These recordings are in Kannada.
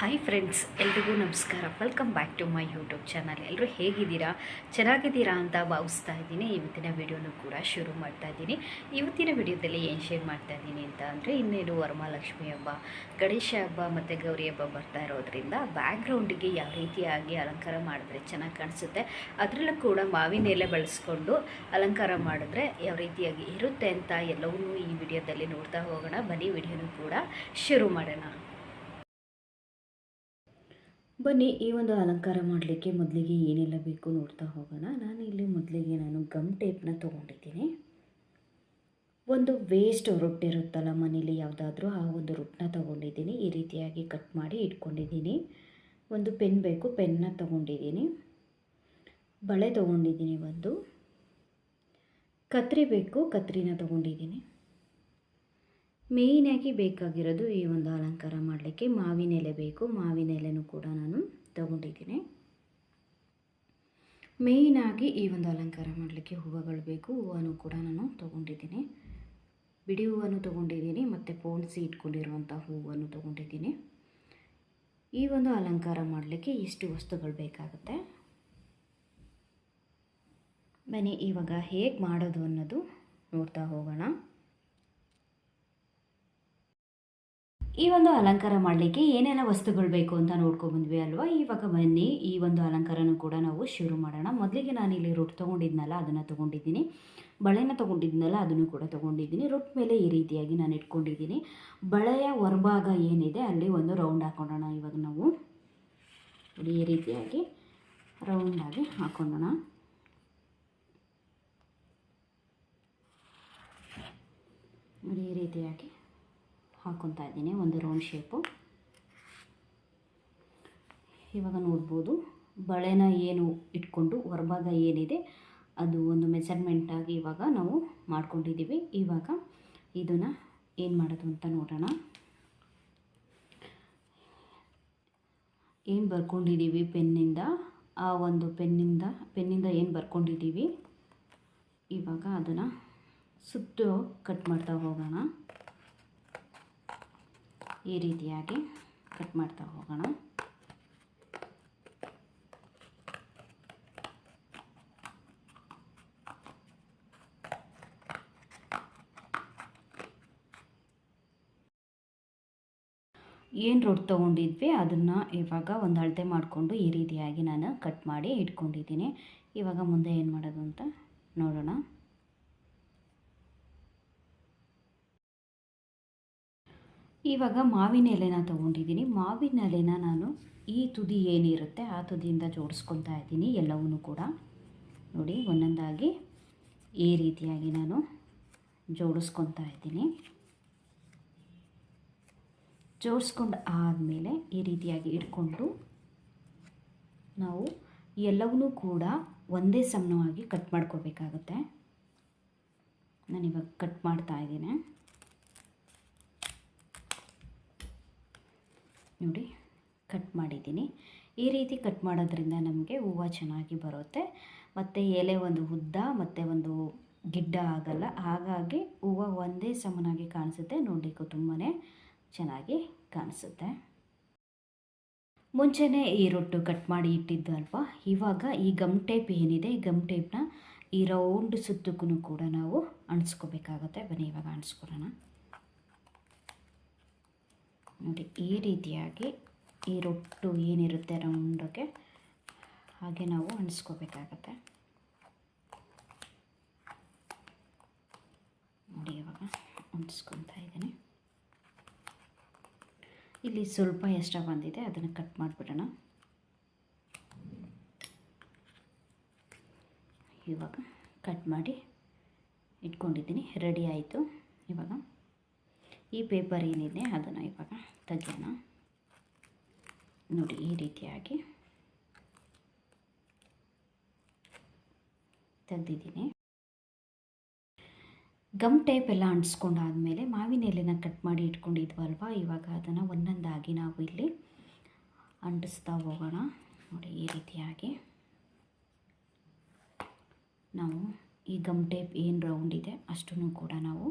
ಹಾಯ್ ಫ್ರೆಂಡ್ಸ್ ಎಲ್ರಿಗೂ ನಮಸ್ಕಾರ. Welcome back to my YouTube channel ಎಲ್ಲರೂ ಹೇಗಿದ್ದೀರಾ? ಚೆನ್ನಾಗಿದ್ದೀರಾ ಅಂತ ಭಾವಿಸ್ತಾ ಇದ್ದೀನಿ. ಇವತ್ತಿನ ವಿಡಿಯೋನು ಕೂಡ ಶುರು ಮಾಡ್ತಾ ಇದ್ದೀನಿ. ಇವತ್ತಿನ ವಿಡಿಯೋದಲ್ಲಿ ಏನು ಶೇರ್ ಮಾಡ್ತಾ ಇದ್ದೀನಿ ಅಂತ ಅಂದರೆ, ಇನ್ನೇನು ವರಮಹಾಲಕ್ಷ್ಮಿ ಹಬ್ಬ, ಗಣೇಶ ಹಬ್ಬ ಮತ್ತು ಗೌರಿ ಹಬ್ಬ ಬರ್ತಾ ಇರೋದ್ರಿಂದ ಬ್ಯಾಕ್ಗ್ರೌಂಡಿಗೆ ಯಾವ ರೀತಿಯಾಗಿ ಅಲಂಕಾರ ಮಾಡಿದ್ರೆ ಚೆನ್ನಾಗಿ ಕಾಣಿಸುತ್ತೆ, ಅದರಲ್ಲೂ ಕೂಡ ಮಾವಿನ ಎಲೆ ಬಳಸ್ಕೊಂಡು ಅಲಂಕಾರ ಮಾಡಿದ್ರೆ ಯಾವ ರೀತಿಯಾಗಿ ಇರುತ್ತೆ ಅಂತ ಎಲ್ಲವನ್ನೂ ಈ ವಿಡಿಯೋದಲ್ಲಿ ನೋಡ್ತಾ ಹೋಗೋಣ. ಬನ್ನಿ, ವಿಡಿಯೋನು ಕೂಡ ಶುರು ಮಾಡೋಣ. ಬನ್ನಿ, ಈ ಒಂದು ಅಲಂಕಾರ ಮಾಡಲಿಕ್ಕೆ ಮೊದಲಿಗೆ ಏನೆಲ್ಲ ಬೇಕು ನೋಡ್ತಾ ಹೋಗೋಣ. ನಾನು ಇಲ್ಲಿ ಮೊದಲಿಗೆ ನಾನು ಗಮ್ ಟೇಪ್ನ ತೊಗೊಂಡಿದ್ದೀನಿ. ಒಂದು ವೇಸ್ಟ್ ರೊಟ್ಟಿ ಇರುತ್ತಲ್ಲ ಮನೇಲಿ ಯಾವುದಾದ್ರೂ, ಆ ಒಂದು ರೊಟ್ಟನ್ನ ತೊಗೊಂಡಿದ್ದೀನಿ. ಈ ರೀತಿಯಾಗಿ ಕಟ್ ಮಾಡಿ ಇಟ್ಕೊಂಡಿದ್ದೀನಿ. ಒಂದು ಪೆನ್ ಬೇಕು ಪೆನ್ನ ತೊಗೊಂಡಿದ್ದೀನಿ. ಬಳೆ ತೊಗೊಂಡಿದ್ದೀನಿ ಒಂದು. ಕತ್ರಿ ಬೇಕು, ಕತ್ರಿನ ತೊಗೊಂಡಿದ್ದೀನಿ. ಮೇಯ್ನಾಗಿ ಬೇಕಾಗಿರೋದು ಈ ಒಂದು ಅಲಂಕಾರ ಮಾಡಲಿಕ್ಕೆ ಮಾವಿನ ಎಲೆ ಬೇಕು. ಮಾವಿನ ಎಲೆನೂ ಕೂಡ ನಾನು ತಗೊಂಡಿದ್ದೀನಿ. ಮೇಯ್ನಾಗಿ ಈ ಒಂದು ಅಲಂಕಾರ ಮಾಡಲಿಕ್ಕೆ ಹೂವುಗಳು ಬೇಕು. ಹೂವನ್ನು ಕೂಡ ನಾನು ತೊಗೊಂಡಿದ್ದೀನಿ. ಬಿಡಿ ಹೂವನ್ನು ತೊಗೊಂಡಿದ್ದೀನಿ ಮತ್ತು ಪೋಣಿಸಿ ಇಟ್ಕೊಂಡಿರುವಂಥ ಹೂವನ್ನು ತೊಗೊಂಡಿದ್ದೀನಿ. ಈ ಒಂದು ಅಲಂಕಾರ ಮಾಡಲಿಕ್ಕೆ ಇಷ್ಟು ವಸ್ತುಗಳು ಬೇಕಾಗುತ್ತೆ. ಬನ್ನಿ, ಇವಾಗ ಹೇಗೆ ಮಾಡೋದು ಅನ್ನೋದು ನೋಡ್ತಾ ಹೋಗೋಣ. ಈ ಒಂದು ಅಲಂಕಾರ ಮಾಡಲಿಕ್ಕೆ ಏನೆಲ್ಲ ವಸ್ತುಗಳು ಬೇಕು ಅಂತ ನೋಡ್ಕೊಬಂದ್ವಿ ಅಲ್ವಾ? ಇವಾಗ ಬನ್ನಿ, ಈ ಒಂದು ಅಲಂಕಾರನೂ ಕೂಡ ನಾವು ಶುರು ಮಾಡೋಣ. ಮೊದಲಿಗೆ ನಾನು ಇಲ್ಲಿ ರೊಟ್ಟು ತೊಗೊಂಡಿದ್ನಲ್ಲ, ಅದನ್ನು ತೊಗೊಂಡಿದ್ದೀನಿ. ಬಳೆನ ತೊಗೊಂಡಿದ್ನಲ್ಲ, ಅದನ್ನು ಕೂಡ ತೊಗೊಂಡಿದ್ದೀನಿ. ರೊಟ್ಟು ಮೇಲೆ ಈ ರೀತಿಯಾಗಿ ನಾನು ಇಟ್ಕೊಂಡಿದ್ದೀನಿ. ಬಳೆಯ ಹೊರಭಾಗ ಏನಿದೆ, ಅಲ್ಲಿ ಒಂದು ರೌಂಡ್ ಹಾಕೊಂಡೋಣ ಇವಾಗ ನಾವು. ನೋಡಿ, ಈ ರೀತಿಯಾಗಿ ರೌಂಡಾಗಿ ಹಾಕೊಳ್ಳೋಣ ನೋಡಿ, ಈ ರೀತಿಯಾಗಿ ಹಾಕ್ಕೊತಾ ಇದ್ದೀನಿ, ಒಂದು ರೌಂಡ್ ಶೇಪು ಇವಾಗ ನೋಡ್ಬೋದು, ಬಳೆನ ಏನು ಇಟ್ಕೊಂಡು, ಹೊರಭಾಗ ಏನಿದೆ, ಅದು ಒಂದು ಮೆಸರ್ಮೆಂಟಾಗಿ ಇವಾಗ ನಾವು ಮಾಡ್ಕೊಂಡಿದ್ದೀವಿ. ಇವಾಗ ಇದನ್ನು ಏನು ಮಾಡೋದು ಅಂತ ನೋಡೋಣ. ಏನು ಬರ್ಕೊಂಡಿದ್ದೀವಿ ಪೆನ್ನಿಂದ? ಆ ಒಂದು ಪೆನ್ನಿಂದ ಪೆನ್ನಿಂದ ಏನು ಬರ್ಕೊಂಡಿದ್ದೀವಿ? ಇವಾಗ ಅದನ್ನು ಸುತ್ತು ಕಟ್ ಮಾಡ್ತಾ ಹೋಗೋಣ. ಈ ರೀತಿಯಾಗಿ ಕಟ್ ಮಾಡ್ತಾ ಹೋಗೋಣ. ಏನು ರೊಟ್ಟಿ ತೊಗೊಂಡಿದ್ವಿ, ಅದನ್ನು ಇವಾಗ ಒಂದು ಅಳತೆ ಮಾಡಿಕೊಂಡು ಈ ರೀತಿಯಾಗಿ ನಾನು ಕಟ್ ಮಾಡಿ ಇಟ್ಕೊಂಡಿದ್ದೀನಿ. ಇವಾಗ ಮುಂದೆ ಏನು ಮಾಡೋದು ಅಂತ ನೋಡೋಣ. ಇವಾಗ ಮಾವಿನ ಎಲೆನ ತೊಗೊಂಡಿದ್ದೀನಿ. ಮಾವಿನ ಎಲೆನ ನಾನು ಈ ತುದಿ ಏನಿರುತ್ತೆ ಆ ತುದಿಯಿಂದ ಜೋಡಿಸ್ಕೊತಾ ಇದ್ದೀನಿ ಎಲ್ಲವೂ ಕೂಡ. ನೋಡಿ, ಒಂದೊಂದಾಗಿ ಈ ರೀತಿಯಾಗಿ ನಾನು ಜೋಡಿಸ್ಕೊತಾ ಇದ್ದೀನಿ. ಜೋಡಿಸ್ಕೊಂಡು ಆದಮೇಲೆ ಈ ರೀತಿಯಾಗಿ ಇಟ್ಕೊಂಡು ನಾವು ಎಲ್ಲವನ್ನೂ ಕೂಡ ಒಂದೇ ಸಮನವಾಗಿ ಕಟ್ ಮಾಡ್ಕೋಬೇಕಾಗುತ್ತೆ ನಾನಿವಾಗ ಕಟ್ ಮಾಡ್ತಾ ಇದ್ದೀನಿ. ನೋಡಿ ಕಟ್ ಮಾಡಿದ್ದೀನಿ. ಈ ರೀತಿ ಕಟ್ ಮಾಡೋದ್ರಿಂದ ನಮಗೆ ಹೂವು ಚೆನ್ನಾಗಿ ಬರುತ್ತೆ. ಮತ್ತು ಎಲೆ ಒಂದು ಉದ್ದ, ಮತ್ತು ಒಂದು ಗಿಡ್ಡ ಆಗಲ್ಲ. ಹಾಗಾಗಿ ಹೂವು ಒಂದೇ ಸಮನಾಗಿ ಕಾಣಿಸುತ್ತೆ. ನೋಡಲಿಕ್ಕೂ ತುಂಬಾ ಚೆನ್ನಾಗಿ ಕಾಣಿಸುತ್ತೆ. ಮುಂಚೆನೇ ಈ ರೊಟ್ಟು ಕಟ್ ಮಾಡಿ ಇಟ್ಟಿದ್ದು ಅಲ್ವಾ ಇವಾಗ ಈ ಗಮ್ ಟೇಪ್ ಏನಿದೆ, ಈ ಗಮ್ ಟೇಪ್ನ ಈ ರೌಂಡ್ ಸುತ್ತಕ್ಕೂ ಕೂಡ ನಾವು ಅಣಿಸ್ಕೋಬೇಕಾಗತ್ತೆ. ಬನ್ನಿ, ಇವಾಗ ಅಣಿಸ್ಕೊಳೋಣ ನೋಡಿ, ಈ ರೀತಿಯಾಗಿ ಈ ರೊಟ್ಟು ಏನಿರುತ್ತೆ ರೌಂಡಗೆ, ಹಾಗೆ ನಾವು ಅಣಿಸ್ಕೋಬೇಕಾಗತ್ತೆ ನೋಡಿ, ಇವಾಗ ಅಣಿಸ್ಕೊತಾ ಇದ್ದೀನಿ. ಇಲ್ಲಿ ಸ್ವಲ್ಪ ಎಷ್ಟ ಬಂದಿದೆ, ಅದನ್ನು ಕಟ್ ಮಾಡಿಬಿಡೋಣ. ಇವಾಗ ಕಟ್ ಮಾಡಿ ಇಟ್ಕೊಂಡಿದ್ದೀನಿ, ರೆಡಿ ಆಯಿತು ಇವಾಗ. ಈ ಪೇಪರ್ ಏನಿದೆ ಅದನ್ನು ಇವಾಗ ತೆಗೆಯೋಣ. ನೋಡಿ, ಈ ರೀತಿಯಾಗಿ ತೆಗೆದಿದ್ದೀನಿ. ಗಮ್ ಟೇಪ್ ಎಲ್ಲ ಅಂಟಿಸ್ಕೊಂಡಾದಮೇಲೆ ಮಾವಿನ ಎಲೆನ ಕಟ್ ಮಾಡಿ ಇಟ್ಕೊಂಡಿದ್ವಲ್ವ? ಇವಾಗ ಅದನ್ನು ಒಂದೊಂದಾಗಿ ನಾವು ಇಲ್ಲಿ ಅಂಟಿಸ್ತಾ ಹೋಗೋಣ. ನೋಡಿ, ಈ ರೀತಿಯಾಗಿ ನಾವು ಈ ಗಮ್ ಟೇಪ್ ಏನು ರೌಂಡ್ ಇದೆ ಅಷ್ಟೂ ಕೂಡ ನಾವು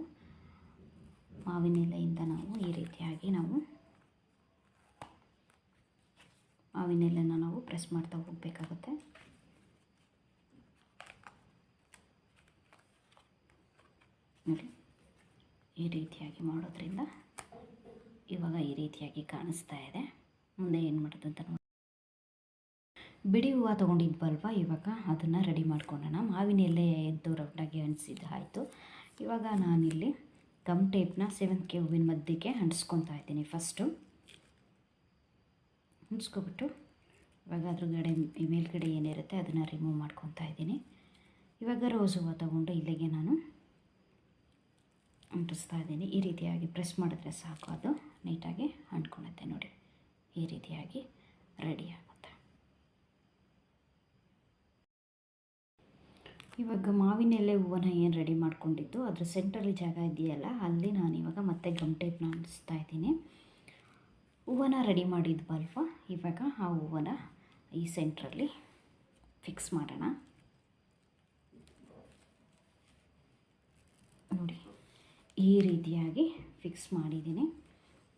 ಮಾವಿನ ಎಲೆಯಿಂದ ನಾವು ಈ ರೀತಿಯಾಗಿ ನಾವು ಮಾವಿನ ಎಲೆನ ನಾವು ಪ್ರೆಸ್ ಮಾಡ್ತಾ ಹೋಗಬೇಕಾಗುತ್ತೆ. ನೋಡಿ, ಈ ರೀತಿಯಾಗಿ ಮಾಡೋದ್ರಿಂದ ಇವಾಗ ಈ ರೀತಿಯಾಗಿ ಕಾಣಿಸ್ತಾ ಇದೆ. ಮುಂದೆ ಏನು ಮಾಡೋದು ಅಂತ ನೋಡಿ ಬಿಡಿ ಹೂವು ತೊಗೊಂಡಿದ್ವಲ್ವ ಇವಾಗ? ಅದನ್ನು ರೆಡಿ ಮಾಡ್ಕೊಳ್ಳೋಣ ಮಾವಿನ ಎಲೆ ಎದ್ದು ರೌಂಡಾಗಿ ಅಂಟಿಸಿದ್ದು ಆಯಿತು. ಇವಾಗ ನಾನಿಲ್ಲಿ ಗಮ್ ಟೇಪ್ನ ಕೆ ಹೂವಿನ ಮಧ್ಯಕ್ಕೆ ಅಂಟಿಸ್ಕೊತಾ ಇದ್ದೀನಿ ಫಸ್ಟು ಅಂಟಿಸ್ಕೊಬಿಟ್ಟು ಇವಾಗ ಅದ್ರ ಗಡೆ ಮೇಲ್ಗಡೆ ಏನಿರುತ್ತೆ ಅದನ್ನು ರಿಮೂವ್ ಮಾಡ್ಕೊತಾ ಇದ್ದೀನಿ. ಇವಾಗ ರೋಸ್ ಹೂವು ತೊಗೊಂಡು ಇಲ್ಲಿಗೆ ನಾನು ಅಂಟಿಸ್ತಾ ಇದ್ದೀನಿ. ಈ ರೀತಿಯಾಗಿ ಪ್ರೆಸ್ ಮಾಡಿದ್ರೆ ಸಾಕು ಅದು. ನೀಟಾಗಿ ಅಂಟ್ಕೊಳತ್ತೆ ನೋಡಿ. ಈ ರೀತಿಯಾಗಿ ರೆಡಿ ಇವಾಗ ಮಾವಿನ ಎಲೆ ಹೂವನ್ನ ಏನು ರೆಡಿ ಮಾಡ್ಕೊಂಡಿದ್ದು? ಅದರ ಸೆಂಟ್ರಲ್ಲಿ ಜಾಗ ಇದೆಯಲ್ಲ, ಅಲ್ಲಿ ನಾನು ಇವಾಗ ಮತ್ತೆ ಗಮ್ ಟೇಪ್ನ ಅಂಟಿಸ್ತಾ ಇದ್ದೀನಿ. ಹೂವನ್ನ ರೆಡಿ ಮಾಡಿದ್ವಲ್ವ ಇವಾಗ ಆ ಹೂವನ್ನ ಈ ಸೆಂಟ್ರಲ್ಲಿ ಫಿಕ್ಸ್ ಮಾಡೋಣ. ನೋಡಿ, ಈ ರೀತಿಯಾಗಿ ಫಿಕ್ಸ್ ಮಾಡಿದ್ದೀನಿ.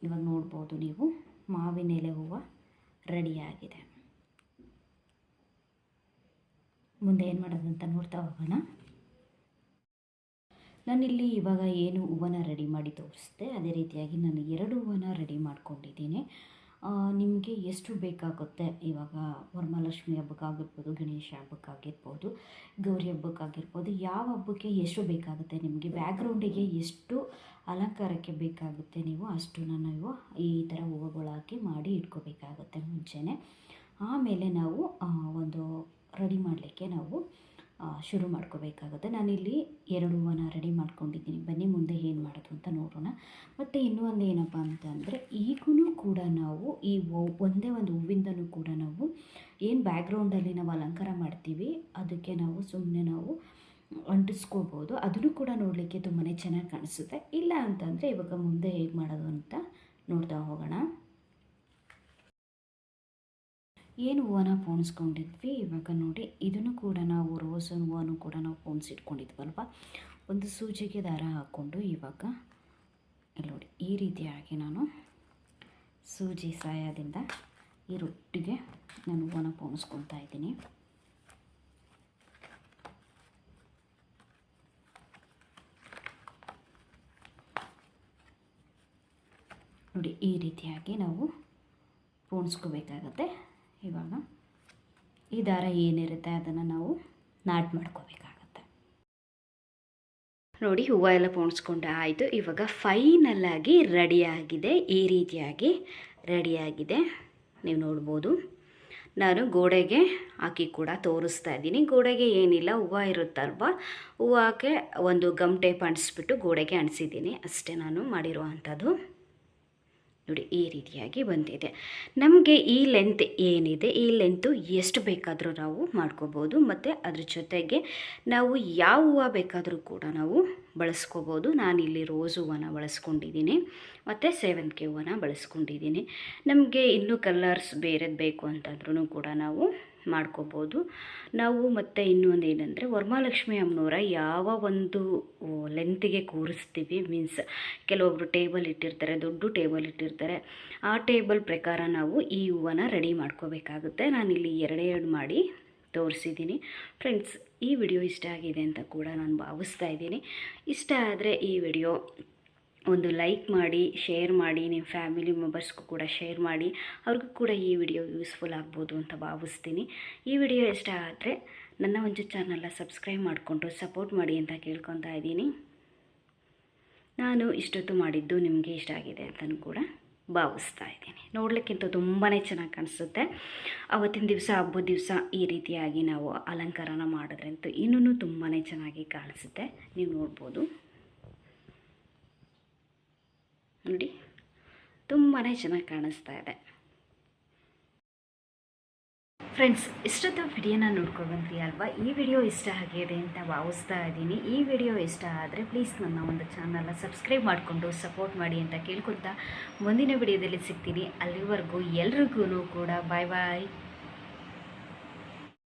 ಇವಾಗ ನೋಡ್ಬೋದು ನೀವು, ಮಾವಿನ ಎಲೆ ಹೂವು ರೆಡಿಯಾಗಿದೆ ಮುಂದೆ ಏನು ಮಾಡೋದು ಅಂತ ನೋಡ್ತಾ ಹೋಗೋಣ. ನಾನಿಲ್ಲಿ ಇವಾಗ ಏನು ಹೂವನ್ನ ರೆಡಿ ಮಾಡಿ ತೋರಿಸ್ದೆ. ಅದೇ ರೀತಿಯಾಗಿ ನಾನು ಎರಡು ಹೂವನ್ನ ರೆಡಿ ಮಾಡ್ಕೊಂಡಿದ್ದೀನಿ. ನಿಮಗೆ ಎಷ್ಟು ಬೇಕಾಗುತ್ತೆ? ಇವಾಗ ವರಮಹಾಲಕ್ಷ್ಮಿ ಹಬ್ಬಕ್ಕಾಗಿರ್ಬೋದು, ಗಣೇಶ ಹಬ್ಬಕ್ಕಾಗಿರ್ಬೋದು, ಗೌರಿ ಹಬ್ಬಕ್ಕಾಗಿರ್ಬೋದು, ಯಾವ ಹಬ್ಬಕ್ಕೆ ಎಷ್ಟು ಬೇಕಾಗುತ್ತೆ? ನಿಮಗೆ ಬ್ಯಾಕ್ಗ್ರೌಂಡಿಗೆ ಎಷ್ಟು ಅಲಂಕಾರಕ್ಕೆ ಬೇಕಾಗುತ್ತೆ ನೀವು? ಅಷ್ಟು ನಾನು ಇವು ಈ ಥರ ಹೂವುಗಳಾಕಿ ಮಾಡಿ ಇಟ್ಕೋಬೇಕಾಗುತ್ತೆ ಮುಂಚೆನೇ. ಆಮೇಲೆ ನಾವು ಒಂದು ರೆಡಿ ಮಾಡಲಿಕ್ಕೆ ನಾವು ಶುರು ಮಾಡ್ಕೋಬೇಕಾಗುತ್ತೆ. ನಾನಿಲ್ಲಿ ಎರಡು ಹೂವನ್ನ ರೆಡಿ ಮಾಡ್ಕೊಂಡಿದ್ದೀನಿ. ಬನ್ನಿ, ಮುಂದೆ ಏನು ಮಾಡೋದು ಅಂತ ನೋಡೋಣ. ಮತ್ತು ಇನ್ನೂ ಒಂದು ಏನಪ್ಪ ಅಂತಂದರೆ ಈಗೂ ಕೂಡ ನಾವು ಈ ಒಂದೇ ಒಂದು ಹೂವಿಂದನೂ ಕೂಡ ನಾವು ಏನು ಬ್ಯಾಕ್ಗ್ರೌಂಡಲ್ಲಿ ನಾವು ಅಲಂಕಾರ ಮಾಡ್ತೀವಿ, ಅದಕ್ಕೆ ನಾವು ಸುಮ್ಮನೆ ನಾವು ಅಂಟಿಸ್ಕೋಬೋದು. ಅದನ್ನು ಕೂಡ ನೋಡಲಿಕ್ಕೆ ತುಂಬಾ ಚೆನ್ನಾಗಿ ಕಾಣಿಸುತ್ತೆ. ಇಲ್ಲ ಅಂತಂದರೆ ಇವಾಗ ಮುಂದೆ ಹೇಗೆ ಮಾಡೋದು ಅಂತ ನೋಡ್ತಾ ಹೋಗೋಣ. ಏನು ಹೂವನ ಪೋಣಿಸ್ಕೊಂಡಿದ್ವಿ? ಇವಾಗ ನೋಡಿ, ಇದನ್ನು ಕೂಡ ನಾವು ರೋಸ್ ಹೂವನ್ನು ಕೂಡ ನಾವು ಪೋಣಿಸಿಟ್ಕೊಂಡಿದ್ವಲ್ವ? ಒಂದು ಸೂಜಿಗೆ ದಾರ ಹಾಕ್ಕೊಂಡು ಇವಾಗ ನೋಡಿ, ಈ ರೀತಿಯಾಗಿ ನಾನು ಸೂಜಿ ಸಹಾಯದಿಂದ ಈ ರೊಟ್ಟಿಗೆ ನಾನು ಹೂವನ್ನ ಪೋಣಿಸ್ಕೊತಾ ಇದ್ದೀನಿ. ನೋಡಿ, ಈ ರೀತಿಯಾಗಿ ನಾವು ಪೋಣಿಸ್ಕೋಬೇಕಾಗತ್ತೆ. ಇವಾಗ ಈ ದಾರ ಏನಿರುತ್ತೆ ಅದನ್ನು ನಾವು ನಾಟ್ ಮಾಡ್ಕೋಬೇಕಾಗತ್ತೆ. ನೋಡಿ, ಹೂವು ಎಲ್ಲ ಪೋಣಿಸ್ಕೊಂಡೆ ಆಯಿತು. ಇವಾಗ ಫೈನಲ್ಲಾಗಿ ರೆಡಿಯಾಗಿದೆ ಈ ರೀತಿಯಾಗಿ ರೆಡಿಯಾಗಿದೆ ನೀವು ನೋಡ್ಬೋದು. ನಾನು ಗೋಡೆಗೆ ಹಾಕಿ ಕೂಡ ತೋರಿಸ್ತಾ ಇದ್ದೀನಿ. ಗೋಡೆಗೆ ಏನಿಲ್ಲ, ಹೂವು ಇರುತ್ತಲ್ವ? ಹೂವಕ್ಕೆ ಒಂದು ಗಮ್ ಟೇಪ್ ಅಂಟಿಸ್ಬಿಟ್ಟು ಗೋಡೆಗೆ ಅಂಟಿಸಿದ್ದೀನಿ ಅಷ್ಟೇ ನಾನು ಮಾಡಿರುವಂಥದ್ದು. ನೋಡಿ, ಈ ರೀತಿಯಾಗಿ ಬಂದಿದೆ. ನಮಗೆ ಈ ಲೆಂತ್ ಏನಿದೆ, ಈ ಲೆಂತು ಎಷ್ಟು ಬೇಕಾದರೂ ನಾವು ಮಾಡ್ಕೋಬೋದು, ಮತ್ತು ಅದ್ರ ಜೊತೆಗೆ ನಾವು ಯಾವ ಹೂವು ಬೇಕಾದರೂ ಕೂಡ ನಾವು ಬಳಸ್ಕೋಬೋದು. ನಾನಿಲ್ಲಿ ರೋಸ್ ಹೂವನ್ನು ಬಳಸ್ಕೊಂಡಿದ್ದೀನಿ, ಮತ್ತು ಸೇವಂತಿಗೆ ಹೂವನ್ನು ಬಳಸ್ಕೊಂಡಿದ್ದೀನಿ. ನಮಗೆ ಇನ್ನೂ ಕಲರ್ಸ್ ಬೇರೆದು ಬೇಕು ಅಂತಂದ್ರೂ ಕೂಡ ನಾವು ಮಾಡ್ಕೋಬೋದು. ನಾವು ಮತ್ತು ಇನ್ನೊಂದು ಏನಂದರೆ ವರಮಹಾಲಕ್ಷ್ಮಿ ಅಮ್ಮನವರ ಯಾವ ಒಂದು ಲೆಂತಿಗೆ ಕೂರಿಸ್ತೀವಿ. ಮೀನ್ಸ್ ಕೆಲವೊಬ್ಬರು ಟೇಬಲ್ ಇಟ್ಟಿರ್ತಾರೆ, ದೊಡ್ಡ ಟೇಬಲ್ ಇಟ್ಟಿರ್ತಾರೆ. ಆ ಟೇಬಲ್ ಪ್ರಕಾರ ನಾವು ಈ ಹೂವನ್ನ ರೆಡಿ ಮಾಡ್ಕೋಬೇಕಾಗುತ್ತೆ. ನಾನಿಲ್ಲಿ ಎರಡೇ ಎರಡು ಮಾಡಿ ತೋರಿಸಿದ್ದೀನಿ. ಫ್ರೆಂಡ್ಸ್ ಈ ವಿಡಿಯೋ ಇಷ್ಟ ಆಗಿದೆ ಅಂತ ಕೂಡ ನಾನು ಭಾವಿಸ್ತಾ ಇದ್ದೀನಿ. ಇಷ್ಟ ಆದರೆ ಈ ವಿಡಿಯೋ ಒಂದು ಲೈಕ್ ಮಾಡಿ ಶೇರ್ ಮಾಡಿ ನಿಮ್ಮ ಫ್ಯಾಮಿಲಿ ಮೆಂಬರ್ಸ್ಗೂ ಕೂಡ ಶೇರ್ ಮಾಡಿ, ಅವ್ರಿಗೂ ಕೂಡ ಈ ವಿಡಿಯೋ ಯೂಸ್ಫುಲ್ ಆಗ್ಬೋದು ಅಂತ ಭಾವಿಸ್ತೀನಿ. ಈ ವಿಡಿಯೋ ಇಷ್ಟ ಆದರೆ ನನ್ನ ಒಂದು ಚಾನಲ್ನ ಸಬ್ಸ್ಕ್ರೈಬ್ ಮಾಡಿಕೊಂಡು ಸಪೋರ್ಟ್ ಮಾಡಿ ಅಂತ ಕೇಳ್ಕೊತಾ ಇದ್ದೀನಿ. ನಾನು ಇಷ್ಟೊತ್ತು ಮಾಡಿದ್ದು ನಿಮಗೆ ಇಷ್ಟ ಆಗಿದೆ ಅಂತಲೂ ಕೂಡ ಭಾವಿಸ್ತಾ ಇದ್ದೀನಿ. ನೋಡಲಿಕ್ಕಿಂತ ತುಂಬಾ ಚೆನ್ನಾಗಿ ಕಾಣಿಸುತ್ತೆ. ಅವತ್ತಿನ ದಿವಸ, ಹಬ್ಬದ ದಿವಸ ಈ ರೀತಿಯಾಗಿ ನಾವು ಅಲಂಕಾರನ ಮಾಡಿದ್ರಂತೂ ಇನ್ನೂ ತುಂಬಾ ಚೆನ್ನಾಗಿ ಕಾಣಿಸುತ್ತೆ. ನೀವು ನೋಡ್ಬೋದು. ನೋಡಿ ತುಂಬಾ ಚೆನ್ನಾಗಿ ಕಾಣಿಸ್ತಾ ಇದೆ. ಫ್ರೆಂಡ್ಸ್ ಇಷ್ಟೊತ್ತು ವಿಡಿಯೋನ ನೋಡ್ಕೊಂಡು ಬಂದ್ರಿ ಅಲ್ವಾ? ಈ ವಿಡಿಯೋ ಇಷ್ಟ ಆಗಿದೆ ಅಂತ ಭಾವಿಸ್ತಾ ಇದ್ದೀನಿ. ಈ ವಿಡಿಯೋ ಇಷ್ಟ ಆದರೆ ಪ್ಲೀಸ್ ನನ್ನ ಒಂದು ಚಾನಲ್ನ ಸಬ್ಸ್ಕ್ರೈಬ್ ಮಾಡಿಕೊಂಡು ಸಪೋರ್ಟ್ ಮಾಡಿ ಅಂತ ಕೇಳ್ಕೊತಾ ಮುಂದಿನ ವಿಡಿಯೋದಲ್ಲಿ ಸಿಗ್ತೀನಿ. ಅಲ್ಲಿವರೆಗೂ ಎಲ್ರಿಗೂ ಕೂಡ ಬಾಯ್ ಬಾಯ್